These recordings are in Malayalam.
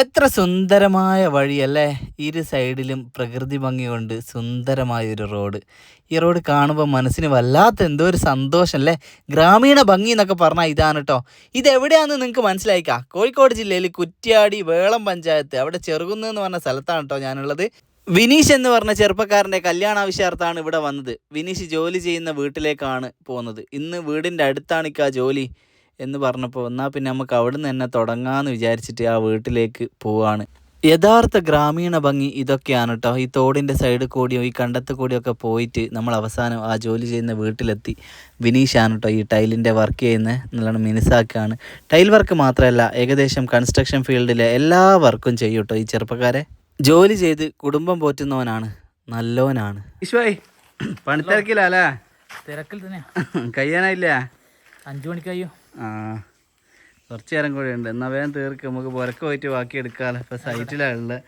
എത്ര സുന്ദരമായ വഴിയല്ലേ? ഇരു സൈഡിലും പ്രകൃതി ഭംഗി കൊണ്ട് സുന്ദരമായ ഒരു റോഡ്. ഈ റോഡ് കാണുമ്പോൾ മനസ്സിന് വല്ലാത്ത എന്തോ ഒരു സന്തോഷം അല്ലേ ഗ്രാമീണ ഭംഗി എന്നൊക്കെ പറഞ്ഞാൽ ഇതാണ് കേട്ടോ ഇതെവിടെയാണെന്ന് നിങ്ങൾക്ക് മനസ്സിലായിക്കാം? കോഴിക്കോട് ജില്ലയിൽ കുറ്റ്യാടി വേളം പഞ്ചായത്ത്. അവിടെ ചെറുകുന്ന് എന്ന് പറഞ്ഞ സ്ഥലത്താണ് കേട്ടോ ഞാനുള്ളത്. വിനീഷ് എന്ന് പറഞ്ഞ ചെറുപ്പക്കാരന്റെ കല്യാണാവശ്യാർത്ഥാണ് ഇവിടെ വന്നത്. വിനീഷ് ജോലി ചെയ്യുന്ന വീട്ടിലേക്കാണ് പോകുന്നത് ഇന്ന് വീടിന്റെ അടുത്താണ് ഇക്കാ ജോലി. എന്ന് പറഞ്ഞപ്പോൾ എന്നാൽ പിന്നെ നമുക്ക് അവിടുന്ന് തന്നെ തുടങ്ങാമെന്ന് വിചാരിച്ചിട്ട് ആ വീട്ടിലേക്ക് പോവാണ്. യഥാർത്ഥ ഗ്രാമീണ ഭംഗി ഇതൊക്കെയാണ് കേട്ടോ ഈ തോടിന്റെ സൈഡിൽ കൂടിയോ ഈ കണ്ടത്ത് കൂടിയോ ഒക്കെ പോയിട്ട് നമ്മൾ അവസാനം ആ ജോലി ചെയ്യുന്ന വീട്ടിലെത്തി. വിനീഷാണ് കേട്ടോ ഈ ടൈലിന്റെ വർക്ക് ചെയ്യുന്നത് നല്ലോണം മിനുസാക്കാണ്. ടൈൽ വർക്ക് മാത്രമല്ല ഏകദേശം കൺസ്ട്രക്ഷൻ ഫീൽഡിലെ എല്ലാ വർക്കും ചെയ്യും കേട്ടോ ഈ ചെറുപ്പക്കാരെ. ജോലി ചെയ്ത് കുടുംബം പോറ്റുന്നവനാണ്. നല്ലവനാണ് പണിത്തിരക്കില്ല അല്ലേ? തിരക്കിൽ തന്നെയാ. കഴിയാനായില്ല അഞ്ചു മണിക്കായോ? ആ കുറച്ച് നേരം കൂടെ ഉണ്ട്. എന്നാൽ വേഗം തീർക്ക്. നമുക്ക് പുരക്ക് പോയിട്ട് ബാക്കി എടുക്കാമല്ലോ ഇപ്പോൾ സൈറ്റിലാണുള്ളത്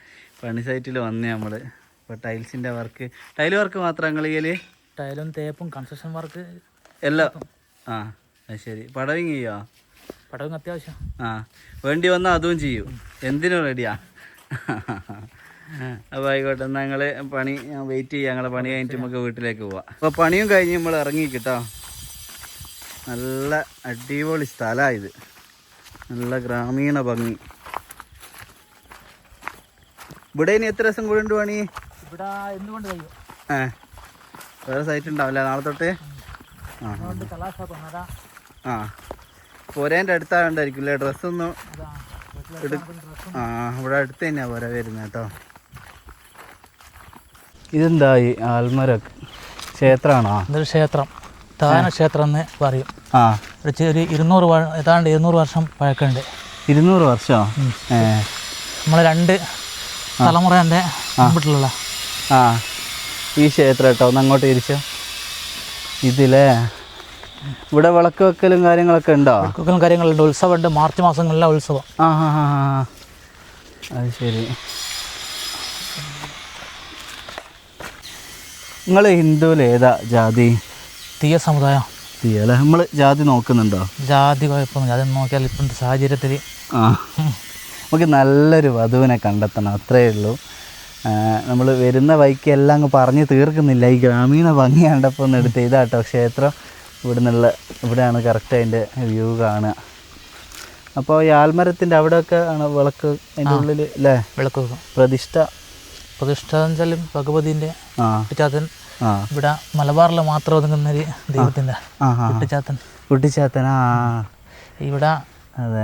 പണി സൈറ്റിൽ വന്നേ നമ്മൾ ഇപ്പോൾ ടൈൽസിന്റെ വർക്ക് ടൈൽ വർക്ക് മാത്രം നിങ്ങൾ ചെയ്യൽ? ടൈലും തേപ്പും കൺസ്ട്രക്ഷൻ വർക്ക് എല്ലാം ആ അത് ശരി. പടവിങ് ചെയ്യോ? പടവും അത്യാവശ്യം. ആ വേണ്ടി വന്നാൽ അതും ചെയ്യും. എന്തിനും റെഡിയാ അപ്പോൾ ആയിക്കോട്ടെ. എന്നാൽ ഞങ്ങൾ പണി വെയിറ്റ് ചെയ്യാം. ഞങ്ങളെ പണി കഴിഞ്ഞിട്ട് നമുക്ക് വീട്ടിലേക്ക് പോവാം. അപ്പോൾ പണിയും കഴിഞ്ഞ് നമ്മൾ ഇറങ്ങി കേട്ടോ നല്ല അടിപൊളി സ്ഥലമായത് നല്ല ഗ്രാമീണ ഭംഗി. ഇവിടെ ഇനി എത്ര ദിവസം കൂടെ ഉണ്ട് പണി? ഇവിടെ എന്തുകൊണ്ട് കഴിയും? ഏ വേറെ സൈറ്റ് ഉണ്ടാവില്ല നാളെ തൊട്ട്? ആ പോരേന്റെ അടുത്താണ്ടായിരിക്കും അല്ലേ ഡ്രസ്സൊന്നും ആ ഇവിടെ അടുത്ത് തന്നെയാണ് പോരാ വരുന്നത് കേട്ടോ ഇതെന്തായി ആൽമരക്ക് ക്ഷേത്രമാണോ? ഇതൊരു ക്ഷേത്രം. താന ക്ഷേത്രം എന്ന് പറയും. ആ. ഒരു ഇരുന്നൂറ് ഏതാണ്ട് ഇരുന്നൂറ് വർഷം പഴക്കമുണ്ട്. ഇരുന്നൂറ് വർഷമോ ഏ. നമ്മളെ രണ്ട് തലമുറേന്റെ വീട്ടിലുള്ള ആ. ഈ ക്ഷേത്രം കേട്ടോ ഒന്ന് അങ്ങോട്ട് തിരിച്ചോ. ഇതിലേ. ഇവിടെ വിളക്ക് വെക്കലും കാര്യങ്ങളൊക്കെ ഉണ്ടോ? വെക്കലും കാര്യങ്ങളുണ്ട്. ഉത്സവമുണ്ട്. മാർച്ച് മാസങ്ങളിലെ ഉത്സവം. ആ ഹാ ഹാ ഹാ അത് ശരി. നിങ്ങൾ ഹിന്ദുവിൽ ഏതാ ജാതി? തീയ സമുദായം തീയല്ലേ നമ്മൾ ജാതി നോക്കുന്നുണ്ടോ? ജാതി കുഴപ്പമൊന്നുമില്ല. അത് നോക്കിയാൽ ഇപ്പോഴത്തെ സാഹചര്യത്തിൽ ആ. നമുക്ക് നല്ലൊരു വധുവിനെ കണ്ടെത്തണം അത്രയേ ഉള്ളൂ. നമ്മൾ വരുന്ന വഴിക്ക് എല്ലാം അങ്ങ് പറഞ്ഞ് തീർക്കുന്നില്ല. ഈ ഗ്രാമീണ ഭംഗി കണ്ടപ്പോൾ ഒന്ന് എടുത്ത് ഇതാട്ടോ ക്ഷേത്രം. ഇവിടെ നിന്നുള്ള ഇവിടെയാണ് കറക്റ്റ് അതിന്റെ വ്യൂ കാണുക. അപ്പോൾ ഈ ആൽമരത്തിന്റെ അവിടെയൊക്കെ ആണ് വിളക്ക് അതിന്റെ ഉള്ളിൽ അല്ലേ? വിളക്ക് പ്രതിഷ്ഠ. പ്രതിഷ്ഠ എന്ന് വെച്ചാലും ഭഗവതിന്റെ ആ. ഇവിടെ മലബാറിൽ മാത്രം ഒതുങ്ങുന്ന ഒരു ദൈവത്തിന്റെ കുട്ടിച്ചാത്തൻ. കുട്ടിച്ചാത്തൻ ആ. ഇവിടെ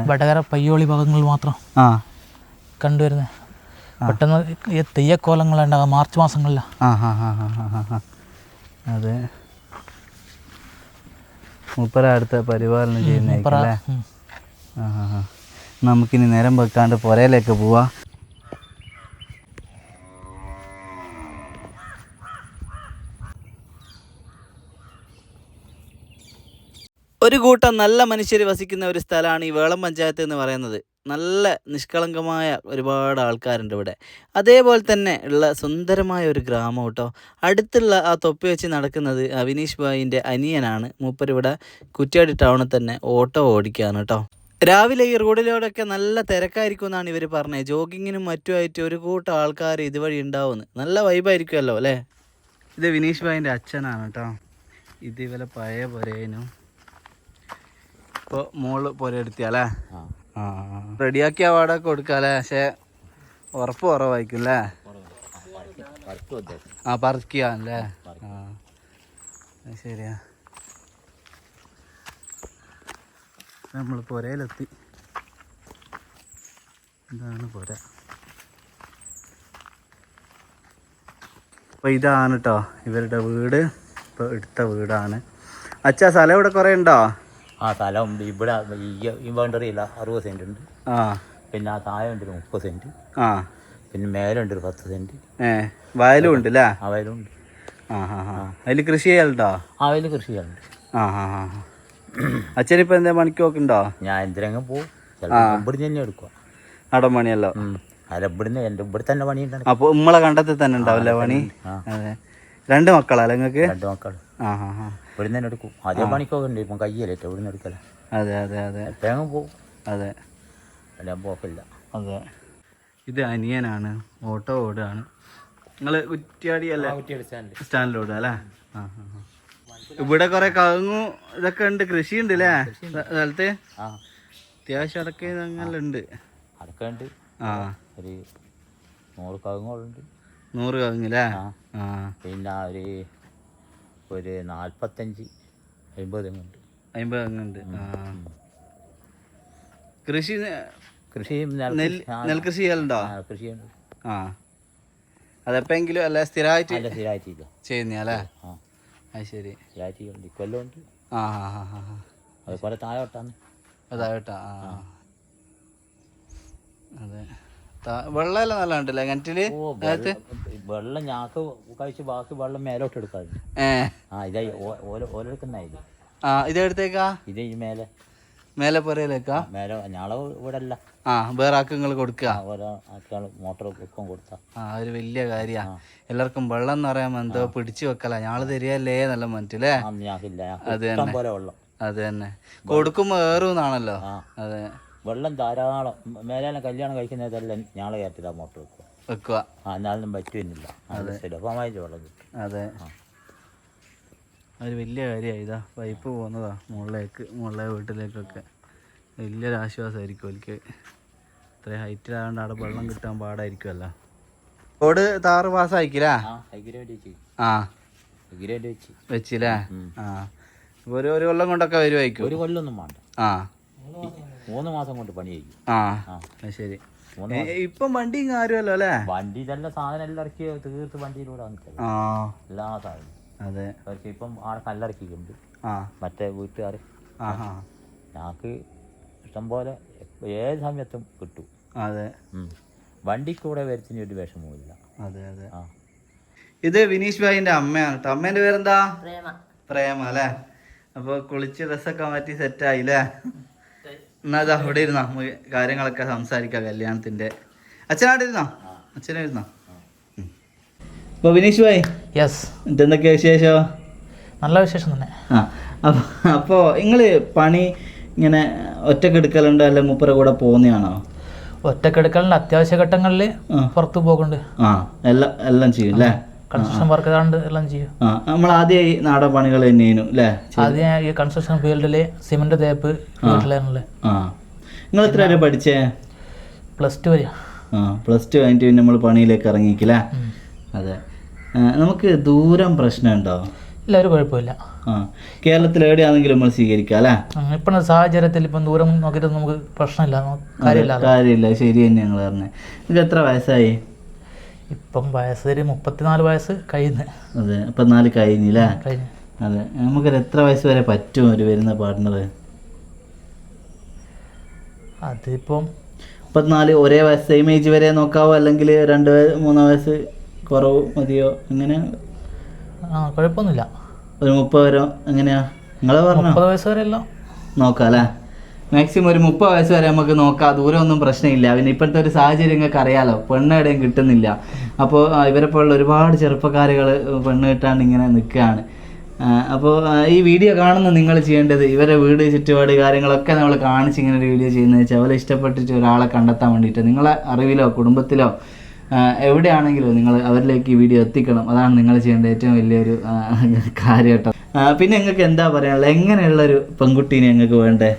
വടകര പയ്യോളി ഭാഗങ്ങളിൽ മാത്രം ആ. കണ്ടുവരുന്നത് പെട്ടെന്ന് ഈ തെയ്യക്കോലങ്ങളുണ്ടാകും മാർച്ച് മാസങ്ങളിലാണ് അതെ. മൂപ്പര അടുത്ത പരിപാലനം ചെയ്യുന്ന നമുക്കിനി നേരം വെക്കാണ്ട് പുരയിലേക്ക് പോവാ. ഒരു കൂട്ടം നല്ല മനുഷ്യർ വസിക്കുന്ന ഒരു സ്ഥലമാണ് ഈ വേളം പഞ്ചായത്ത് എന്ന് പറയുന്നത്. നല്ല നിഷ്കളങ്കമായ ഒരുപാട് ആൾക്കാരുണ്ട് ഇവിടെ. അതേപോലെ തന്നെ ഉള്ള സുന്ദരമായ ഒരു ഗ്രാമം കേട്ടോ. അടുത്തുള്ള ആ തൊപ്പി വെച്ച് നടക്കുന്നത് അവിനീഷ് ഭായിന്റെ അനിയനാണ്. മൂപ്പർ ഇവിടെ കുറ്റ്യാടി ടൗണിൽ തന്നെ ഓട്ടോ ഓടിക്കുകയാണ് കേട്ടോ. രാവിലെ ഈ റോഡിലൂടെയൊക്കെ നല്ല തിരക്കായിരിക്കും എന്നാണ് ഇവർ പറഞ്ഞത്. ജോഗിങ്ങിനും മറ്റുമായിട്ട് ഒരു കൂട്ടം ആൾക്കാർ ഇതുവഴി ഉണ്ടാവുമെന്ന് നല്ല വൈബായിരിക്കുമല്ലോ അല്ലേ? ഇത് വിനീഷ് ഭായിന്റെ അച്ഛനാണ് കേട്ടോ. ഇത് ഇവലെ പഴയ പൊരേനും. ഇപ്പോൾ മോൾ പോലെ എടുത്തിയാലേ? ആ. റെഡിയാക്കി അവാർഡൊക്കെ കൊടുക്കാല്ലേ പക്ഷെ ഉറപ്പ് കുറവായിരിക്കും അല്ലേ? ആ പറിക്കാല്ലേ ആ. ശരിയാ. നമ്മൾ പുരയിലെത്തി ഇതാണ് പുര. അപ്പോൾ ഇതാണ് കേട്ടോ ഇവരുടെ വീട്. ഇപ്പോൾ എടുത്ത വീടാണ്. അച്ഛാ സ്ഥലം ഇവിടെ കുറേ ഉണ്ടോ? ആ സ്ഥലം ഇവിടെ ഈ ബൗണ്ടറി ഇല്ല അറുപത് സെന്റ് ഉണ്ട്. ആ. പിന്നെ ആ താഴെ ഉണ്ട് ഒരു മുപ്പത് സെന്റ് ആ. പിന്നെ മേലുണ്ട് ഒരു പത്ത് സെന്റ് ഏ. വയലും ഉണ്ട് അല്ലേ ആ ഹാ ഹാ അതിൽ കൃഷി ചെയ്യലുണ്ടോ? ആ അതിൽ കൃഷി ചെയ്യാറുണ്ട് ആ ഹാ ഹാ അച്ഛനിപ്പോൾ എന്താ പണിക്ക് ഉണ്ടോ? ഞാൻ എന്തിനെങ്കിലും പോവും? ഇവിടുന്ന് തന്നെ എടുക്കുക നടൻ പണിയല്ലോ അല്ല ഇവിടുന്ന് എന്റെ ഇവിടെ തന്നെ പണി പണിയുണ്ടാണ് അപ്പോൾ നമ്മളെ കണ്ടത്തിൽ തന്നെ ഉണ്ടാവില്ല പണി. അതെ. രണ്ട് മക്കളാ നിങ്ങൾക്ക് രണ്ട് മക്കൾ ആ ഹാ ഹാ ഇവിടുന്ന് തന്നെ എടുക്കും. ആദ്യം പണിക്കൊക്കെ ഉണ്ട് ഇപ്പം കയ്യല്ലേറ്റോ ഇവിടുന്ന് എടുക്കല. അതെ അതെ അതെ. തേങ്ങ പോവും. അതെ. എല്ലാം പോക്കില്ല. അതെ. ഇത് അനിയനാണ് ഓട്ടോ ഓടാണ്. നിങ്ങൾ കുറ്റിയാടി അല്ലേ സ്റ്റാൻഡിൽ ഓടുക അല്ലേ? ആ ആ. ഇവിടെ കുറെ കവുങ്ങു ഇതൊക്കെ ഉണ്ട് കൃഷി ഉണ്ട് അല്ലേ സ്ഥലത്ത്? അത്യാവശ്യം അങ്ങനെ ഉണ്ട് അതൊക്കെ ഉണ്ട്. ആ. ഒരു നൂറ് കവുങ്ങളുണ്ട് നൂറ് ആ. ആ. പിന്നെ ഒരു ഒരു നാൽപ്പത്തഞ്ച് അമ്പത് ആ. കൃഷി നെൽ നെൽകൃഷി- ചെയ്യലുണ്ടോ കൃഷിയുണ്ട് ആ അതെപ്പെങ്കിലും അല്ല സ്ഥിരമായിട്ട് അല്ല സ്ഥിരമായിട്ടില്ല ചെയ്യുന്ന അല്ലേ? ആ. അത് ശരി സ്ഥിരമായിട്ട് കൊല്ലമുണ്ട് ആ ആ ആ. അതുപോലെ താഴോട്ടാണ്. താഴോട്ടാ ആ. അതെ. വെള്ളമെല്ലാം നല്ല ഉണ്ടല്ലേ കിണറ്റിൽ വെള്ളം ഞാക്ക് കഴിച്ച് ബാക്കി വെള്ളം മേലോട്ട് എടുക്കാതെ ആ ഇതായി ഓരോടുക്കുന്ന ഇത്. ആ ഇതെടുത്തേക്കാ ഇത് ഈ മേലെ. മേലെ പുറയിലേക്കാ മേലെ ഞാളെ ഇവിടെ അല്ല ആ വേറെ ആക്കങ്ങൾ കൊടുക്കുക ആ, ഓരോ ആൾക്കാൾ മോട്ടർ വെക്കം കൊടുത്താ. ആ ഒരു വലിയ കാര്യാ. എല്ലാവർക്കും വെള്ളം എന്ന് പറയാൻ എന്തോ പിടിച്ചു വെക്കല. ഞാൾ തരികയല്ലേ നല്ല മനസ്സിലേ അത് തന്നെ. അത് തന്നെ. കൊടുക്കുമ്പോ ഏറുന്നാണല്ലോ. അതെ. വെള്ളം ധാരാളം മേലെ കല്യാണം കഴിക്കുന്നതെല്ലാം ഞാളെ കയറ്റില്ല മോട്ടർ വെക്കുക വെക്കുക ആ എന്നാലും പറ്റുന്നില്ല. അത്. സുലഭമായിട്ട് വെള്ളം കിട്ടും. അതെ. അതൊരു ഒരു വലിയ കാര്യമായി ഇതാ. പൈപ്പ് പോകുന്നതാ മുകളിലേക്ക് മുകളിലെ വീട്ടിലേക്കൊക്കെ. വലിയൊരു ആശ്വാസമായിരിക്കും എനിക്ക് ഇത്രയും ഹൈറ്റിലായതുകൊണ്ട് അവിടെ വെള്ളം കിട്ടാൻ പാടായിരിക്കുമല്ലോ റോഡ് താറ് പാസ്സായിക്കില്ലേ ആ അഗ്രിമെന്റ് വെച്ച്. ആ. അഗ്രിമെന്റ് വെച്ച്. വെച്ചില്ലേ? ആ. ഒരു ഒരു കൊല്ലം കൊണ്ടൊക്കെ വരുമായിരിക്കും ഒരു കൊല്ലൊന്നും വേണ്ട. ആ. മൂന്ന് മാസം കൊണ്ട് പണി ചെയ്യും ആ. ശരി. ഇപ്പം വണ്ടിയും കാര്യമല്ലോ അല്ലേ? വണ്ടി തന്നെ സാധനം എല്ലാം ഇറക്കി തീർത്ത് വണ്ടിയിലൂടെ വന്നിട്ടില്ല? എല്ലാ സാധനം അതെ. അവർക്ക് ഇപ്പം ആടെ കല്ലിറക്കിയിട്ടുണ്ട്. മറ്റേ വീട്ടുകാർ ഞങ്ങൾക്ക് ഇഷ്ടംപോലെ ഏത് സമയത്തും കിട്ടും. അതെ. വണ്ടിക്കൂടെ വരച്ചിന് ഒരു വിഷമവുമില്ല. അതെ അതെ. ആ. ഇത് വിനീഷ് ഭായിന്റെ അമ്മയാണ് കേട്ടോ അമ്മേന്റെ പേരെന്താ? പ്രേമ. അല്ലേ? അപ്പൊ കുളിച്ച് ഡ്രസ്സൊക്കെ മാറ്റി സെറ്റ് ആയില്ലേ? എന്നാ ഇതാ അവിടെ ഇരുന്നാ. നമുക്ക് കാര്യങ്ങളൊക്കെ സംസാരിക്കാം കല്യാണത്തിന്റെ. അച്ഛനാട്ട് ഇരുന്നോ അച്ഛനായിരുന്നോ അപ്പൊ വിനീഷ് ഭായ് യെസ് എന്തൊക്കെ വിശേഷോ? നല്ല വിശേഷം തന്നെ. ആ അപ്പൊ അപ്പോ നിങ്ങൾ പണി ഇങ്ങനെ ഒറ്റയ്ക്ക് എടുക്കലുണ്ടോ അല്ലെ? മുപ്പര കൂടെ പോകുന്നതാണോ ഒറ്റക്കെടുക്കലിന്റെ അത്യാവശ്യ ഘട്ടങ്ങളിൽ പുറത്തു പുറത്ത് പോകുന്നുണ്ട് ആ എല്ലാം എല്ലാം ചെയ്യും അല്ലേ കൺസ്ട്രക്ഷൻ വർക്ക് ഏതാണ്ട് എല്ലാം ചെയ്യും. നമ്മൾ ആദ്യം നാടൻ പണികൾ തന്നെയായിരുന്നു അല്ലേ? ആദ്യം ഈ കൺസ്ട്രക്ഷൻ ഫീൽഡിലെ സിമെന്റ് തേപ്പ് വീട്ടിലാണുള്ളത് ആ. നിങ്ങൾ എത്ര വരെ പഠിച്ചേ? പ്ലസ് ടു വരെ. പ്ലസ് ടു കഴിഞ്ഞിട്ട് പിന്നെ നമ്മൾ പണിയിലേക്ക് ഇറങ്ങിക്കില്ലേ അതെ. നമുക്ക് ദൂരം പ്രശ്നമുണ്ടോ? ഇല്ല ഒരു കുഴപ്പമില്ല. കേരളത്തിൽ എവിടെയാണെങ്കിലും നമ്മൾ സ്വീകരിക്കാം അല്ലേ? ഇപ്പോഴത്തെ സാഹചര്യത്തിൽ ഇപ്പം ദൂരം നോക്കിയിട്ട് നമുക്ക് പ്രശ്നമില്ല കാര്യമില്ല കാര്യമില്ല ശരി തന്നെ ഞങ്ങൾ പറഞ്ഞത്. നിങ്ങൾക്ക് എത്ര വയസ്സായി? ഇപ്പം വയസ്സ് ഒരു മുപ്പത്തിനാല് വയസ്സ് കഴിഞ്ഞ് അതെ അപ്പം നാല് കഴിഞ്ഞില്ലേ? കഴിഞ്ഞു. അതെ നമുക്കൊരു എത്ര വയസ്സ് വരെ പറ്റും ഒരു വരുന്ന പാർട്ട്ണർ അതിപ്പം മുപ്പത്തിനാല് ഒരേ വയസ്സ് സെയിം ഏജ് വരെ നോക്കാവോ? അല്ലെങ്കിൽ രണ്ട് മൂന്ന് വയസ്സ് കുറവ് മതിയോ? അങ്ങനെ ആ കുഴപ്പമൊന്നുമില്ല. ഒരു മുപ്പത് വരെ എങ്ങനെയാ? നിങ്ങളെ പറഞ്ഞു? മുപ്പത് വയസ്സ് വരെ എല്ലാം നോക്കാം അല്ലേ മാക്സിമം ഒരു മുപ്പത് വയസ്സ് വരെ നമുക്ക് നോക്കാം. ദൂരം ഒന്നും പ്രശ്നമില്ല. പിന്നെ ഇപ്പോഴത്തെ ഒരു സാഹചര്യം നിങ്ങൾക്ക് അറിയാലോ. പെണ്ണ് എവിടെയും കിട്ടുന്നില്ല. അപ്പോൾ ഇവരെ പോലുള്ള ഒരുപാട് ചെറുപ്പക്കാരുകൾ പെണ്ണ് കിട്ടാണ്ട് ഇങ്ങനെ നിൽക്കുകയാണ്. അപ്പോൾ ഈ വീഡിയോ കാണുന്ന നിങ്ങൾ ചെയ്യേണ്ടത് ഇവരെ വീട് ചുറ്റുപാട് കാര്യങ്ങളൊക്കെ നമ്മൾ കാണിച്ച് ഇങ്ങനെ ഒരു വീഡിയോ ചെയ്യുന്നത് വെച്ചാൽ ഇഷ്ടപ്പെട്ടിട്ട് ഒരാളെ കണ്ടെത്താൻ വേണ്ടിയിട്ട്. നിങ്ങളെ അറിവിലോ കുടുംബത്തിലോ എവിടെയാണെങ്കിലും നിങ്ങൾ അവരിലേക്ക് ഈ വീഡിയോ എത്തിക്കണം. അതാണ് നിങ്ങൾ ചെയ്യേണ്ട ഏറ്റവും വലിയൊരു ആ, കാര്യം കേട്ടോ പിന്നെ നിങ്ങൾക്ക് എന്താ പറയാനുള്ളത്? എങ്ങനെയുള്ളൊരു പെൺകുട്ടീനെ ഞങ്ങൾക്ക് വേണ്ടേ?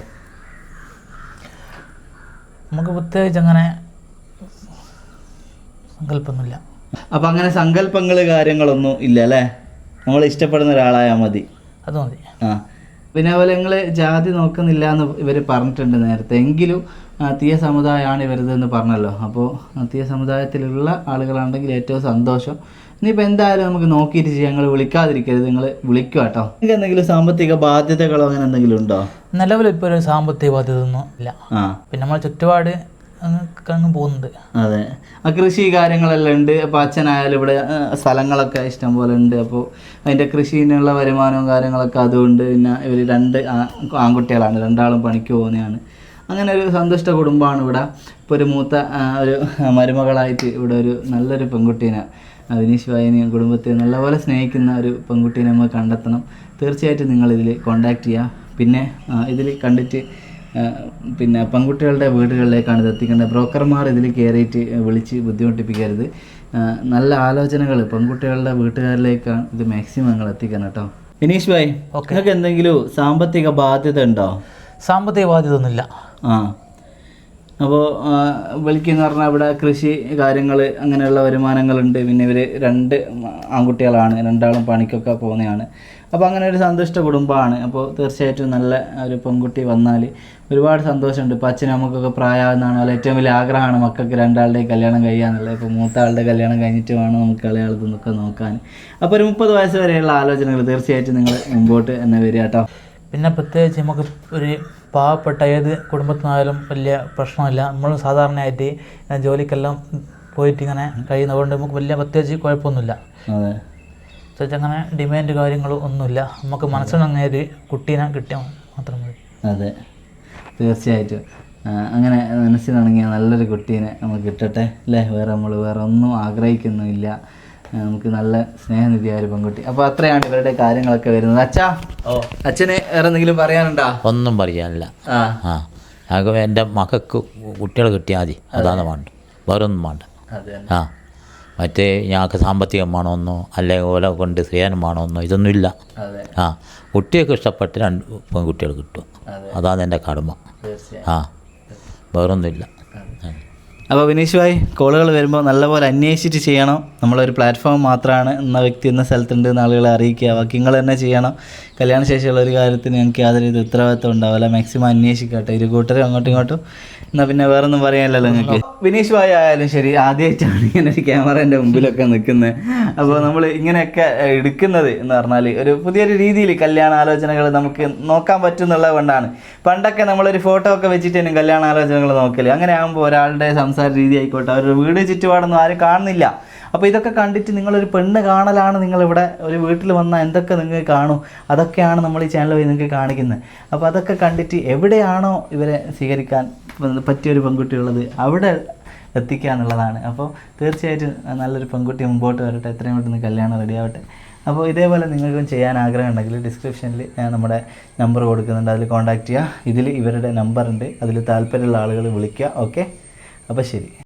നമുക്ക് പ്രത്യേകിച്ച് അങ്ങനെ സങ്കല്പമൊന്നുമില്ല. അപ്പം അങ്ങനെ സങ്കല്പങ്ങൾ കാര്യങ്ങളൊന്നും ഇല്ല അല്ലേ? നമ്മൾ ഇഷ്ടപ്പെടുന്ന ഒരാളായാൽ മതി. അത് മതി. ആ. പിന്നെ അതുപോലെ നിങ്ങൾ ജാതി നോക്കുന്നില്ല എന്ന് ഇവർ പറഞ്ഞിട്ടുണ്ട് നേരത്തെ. എങ്കിലും തീയ സമുദായമാണ് ഇവരുതെന്ന് പറഞ്ഞല്ലോ. അപ്പോൾ തീയ സമുദായത്തിലുള്ള ആളുകളാണെങ്കിൽ ഏറ്റവും സന്തോഷം ഇനിയിപ്പോൾ എന്തായാലും നമുക്ക് നോക്കിയിട്ട് ചെയ്യാം. ഞങ്ങൾ വിളിക്കാതിരിക്കരുത്. നിങ്ങൾ വിളിക്കുക കേട്ടോ നിങ്ങൾക്ക് എന്തെങ്കിലും സാമ്പത്തിക ബാധ്യതകളോ അങ്ങനെ എന്തെങ്കിലും ഉണ്ടോ? നിലവിൽ ഇപ്പോൾ ഒരു സാമ്പത്തിക ബാധ്യത ഒന്നും ഇല്ല പിന്നെ നമ്മൾ ചുറ്റുപാട് അങ്ങ് പോകുന്നത് അതെ. ആ കൃഷി കാര്യങ്ങളെല്ലാം ഉണ്ട്. അപ്പോൾ അച്ഛനായാലും ഇവിടെ സ്ഥലങ്ങളൊക്കെ ഇഷ്ടം പോലെ ഉണ്ട്. അപ്പോൾ അതിന്റെ കൃഷിനുള്ള വരുമാനവും കാര്യങ്ങളൊക്കെ അതുകൊണ്ട് പിന്നെ ഇവർ രണ്ട് ആൺകുട്ടികളാണ്. രണ്ടാളും പണിക്ക് പോകുന്നതാണ്. അങ്ങനെ ഒരു സന്തുഷ്ട കുടുംബമാണ് ഇവിടെ. ഇപ്പോൾ ഒരു മൂത്ത ഒരു മരുമകളായിട്ട് ഇവിടെ ഒരു നല്ലൊരു പെൺകുട്ടീനെ വിനീഷ് വായനെയും കുടുംബത്തെ നല്ലപോലെ സ്നേഹിക്കുന്ന ഒരു പെൺകുട്ടീനെ നമ്മൾ കണ്ടെത്തണം. തീർച്ചയായിട്ടും നിങ്ങൾ ഇതിൽ കോണ്ടാക്ട് ചെയ്യുക പിന്നെ ഇതിൽ കണ്ടിട്ട് പിന്നെ പെൺകുട്ടികളുടെ വീടുകളിലേക്കാണ് ഇത് എത്തിക്കേണ്ടത്. ബ്രോക്കർമാർ ഇതിൽ കയറിയിട്ട് വിളിച്ച് ബുദ്ധിമുട്ടിപ്പിക്കരുത്. നല്ല ആലോചനകൾ പെൺകുട്ടികളുടെ വീട്ടുകാരിലേക്കാണ് ഇത് മാക്സിമം നിങ്ങൾ എത്തിക്കണം കേട്ടോ. വിനീഷ് ഭായ് നിങ്ങൾക്ക് എന്തെങ്കിലും സാമ്പത്തിക ബാധ്യത ഉണ്ടോ? സാമ്പത്തിക ബാധ്യത ഒന്നുമില്ല. അപ്പോൾ വിളിക്കുന്ന പറഞ്ഞാൽ ഇവിടെ കൃഷി കാര്യങ്ങൾ അങ്ങനെയുള്ള വരുമാനങ്ങളുണ്ട്. പിന്നെ ഇവർ രണ്ട് ആൺകുട്ടികളാണ്. രണ്ടാളും പണിക്കൊക്കെ പോകുന്നതാണ് അപ്പോൾ അങ്ങനെ ഒരു സന്തുഷ്ട കുടുംബമാണ്. അപ്പോൾ തീർച്ചയായിട്ടും നല്ല ഒരു പെൺകുട്ടി വന്നാൽ ഒരുപാട് സന്തോഷമുണ്ട്. ഇപ്പോൾ അച്ഛനും നമുക്കൊക്കെ പ്രായമാകുന്നതാണ്. ഏറ്റവും വലിയ ആഗ്രഹമാണ് മക്കൾക്ക് രണ്ടാളുടെയും കല്യാണം കഴിയാന്നുള്ളത് ഇപ്പോൾ മൂത്താളുടെ കല്യാണം കഴിഞ്ഞിട്ട് വേണം നമുക്ക് ഇളയാളത്തൊക്കെ നോക്കാൻ. അപ്പോൾ ഒരു മുപ്പത് വയസ്സ് വരെയുള്ള ആലോചനകൾ തീർച്ചയായിട്ടും നിങ്ങൾ മുമ്പോട്ട് തന്നെ വരിക കേട്ടോ. പിന്നെ പ്രത്യേകിച്ച് നമുക്ക് ഒരു പാവപ്പെട്ട ഏത് കുടുംബത്തിനായാലും വലിയ പ്രശ്നമില്ല. നമ്മൾ സാധാരണയായിട്ട് ഞാൻ ജോലിക്കെല്ലാം പോയിട്ട് ഇങ്ങനെ കഴിയുന്നതുകൊണ്ട് നമുക്ക് വലിയ പ്രത്യേകിച്ച് കുഴപ്പമൊന്നുമില്ല. അങ്ങനെ ഡിമാൻഡ് കാര്യങ്ങളും ഒന്നുമില്ല. നമുക്ക് മനസ്സിനങ്ങനെ ഒരു കുട്ടീനെ കിട്ടിയാൽ മാത്രം മതി. അതെ. തീർച്ചയായിട്ടും. അങ്ങനെ മനസ്സിനിണങ്ങിയ നല്ലൊരു കുട്ടീനെ നമുക്ക് കിട്ടട്ടെ അല്ലേ? വേറെ നമ്മൾ വേറെ ഒന്നും ആഗ്രഹിക്കുന്നുമില്ല. നമുക്ക് നല്ല സ്നേഹനിധിയായ ഒരു പെൺകുട്ടി. അപ്പൊ അത്രയാണ് ഇവരുടെ കാര്യങ്ങളൊക്കെ വരുന്നത്. അച്ഛാ ഓ. അച്ഛന് വേറെ എന്തെങ്കിലും പറയാനുണ്ടോ? ഒന്നും പറയാനില്ല. ആ. ആ. ഞങ്ങൾക്ക് എന്റെ മക്കൾക്ക് കുട്ടികൾ കിട്ടിയാൽ മതി. അതാണ് വേണ്ട വേറൊന്നും വേണ്ട. അതെ ആ. മറ്റേ ഞങ്ങൾക്ക് സാമ്പത്തികം വേണമെന്നോ അല്ലെങ്കിൽ ഓല കൊണ്ട് സ്ത്രീധനം വേണമെന്നോ ഇതൊന്നുമില്ല. അതെ. ആ. കുട്ടികൾക്ക് ഇഷ്ടപ്പെട്ട് രണ്ട് പെൺകുട്ടികൾ കിട്ടും. അതാണ് എന്റെ കടമ. ആ. വേറൊന്നുമില്ല. അപ്പോൾ വിനീഷ് ഭായ് കോളുകൾ വരുമ്പോൾ നല്ലപോലെ അന്വേഷിച്ചിട്ട് ചെയ്യണം. നമ്മളൊരു പ്ലാറ്റ്ഫോം മാത്രമാണ് എന്ന വ്യക്തി എന്ന സ്ഥലത്തുണ്ട് എന്ന് ആളുകളെ അറിയിക്കുക. ബാക്കി നിങ്ങൾ തന്നെ ചെയ്യണം. കല്യാണ ശേഷമുള്ള ഒരു കാര്യത്തിന് ഞങ്ങൾക്ക് യാതൊരു ഇത് ഉത്തരവാദിത്വം ഉണ്ടാവില്ല. മാക്സിമം അന്വേഷിക്കട്ടെ. ഇരു കൂട്ടരും അങ്ങോട്ടും ഇങ്ങോട്ടും. എന്നാൽ പിന്നെ വേറെ ഒന്നും പറയാനില്ലല്ലോ നിങ്ങൾക്ക്. വിനീഷ് ഭായി ആയാലും ശരി ആദ്യമായിട്ടാണ് ഇങ്ങനെ ഒരു ക്യാമറേന്റെ മുമ്പിലൊക്കെ നിൽക്കുന്നത് അപ്പോൾ നമ്മൾ ഇങ്ങനെയൊക്കെ എടുക്കുന്നത് എന്ന് പറഞ്ഞാൽ ഒരു പുതിയൊരു രീതിയിൽ കല്യാണ ആലോചനകൾ നമുക്ക് നോക്കാൻ പറ്റുന്നുള്ളത് കൊണ്ടാണ്. പണ്ടൊക്കെ നമ്മളൊരു ഫോട്ടോ ഒക്കെ വെച്ചിട്ട് തന്നെ കല്യാണ ആലോചനകൾ നോക്കൽ. അങ്ങനെ ആകുമ്പോൾ ഒരാളുടെ സംസാര രീതി ആയിക്കോട്ടെ അവരുടെ വീട് ചുറ്റുപാടൊന്നും ആരും കാണുന്നില്ല. അപ്പോൾ ഇതൊക്കെ കണ്ടിട്ട് നിങ്ങളൊരു പെണ്ണ് കാണലാണ് നിങ്ങളിവിടെ ഒരു വീട്ടിൽ വന്നാൽ എന്തൊക്കെ നിങ്ങൾക്ക് കാണും? അതൊക്കെയാണ് നമ്മൾ ഈ ചാനൽ വഴി നിങ്ങൾക്ക് കാണിക്കുന്നത്. അപ്പോൾ അതൊക്കെ കണ്ടിട്ട് എവിടെയാണോ ഇവരെ സ്വീകരിക്കാൻ പറ്റിയൊരു പെൺകുട്ടി ഉള്ളത് അവിടെ എത്തിക്കുക എന്നുള്ളതാണ്. അപ്പോൾ തീർച്ചയായിട്ടും നല്ലൊരു പെൺകുട്ടി മുമ്പോട്ട് വരട്ടെ. എത്രയും പെട്ടെന്ന് കല്യാണം റെഡിയാവട്ടെ അപ്പോൾ ഇതേപോലെ നിങ്ങൾക്കും ചെയ്യാൻ ആഗ്രഹം ഉണ്ടെങ്കിൽ ഡിസ്ക്രിപ്ഷനിൽ നമ്മുടെ നമ്പർ കൊടുക്കുന്നുണ്ട്. അതിൽ കോൺടാക്റ്റ് ചെയ്യുക. ഇതിൽ ഇവരുടെ നമ്പറുണ്ട് അതിൽ താല്പര്യമുള്ള ആളുകൾ വിളിക്കുക. ഓക്കെ അപ്പോൾ ശരി.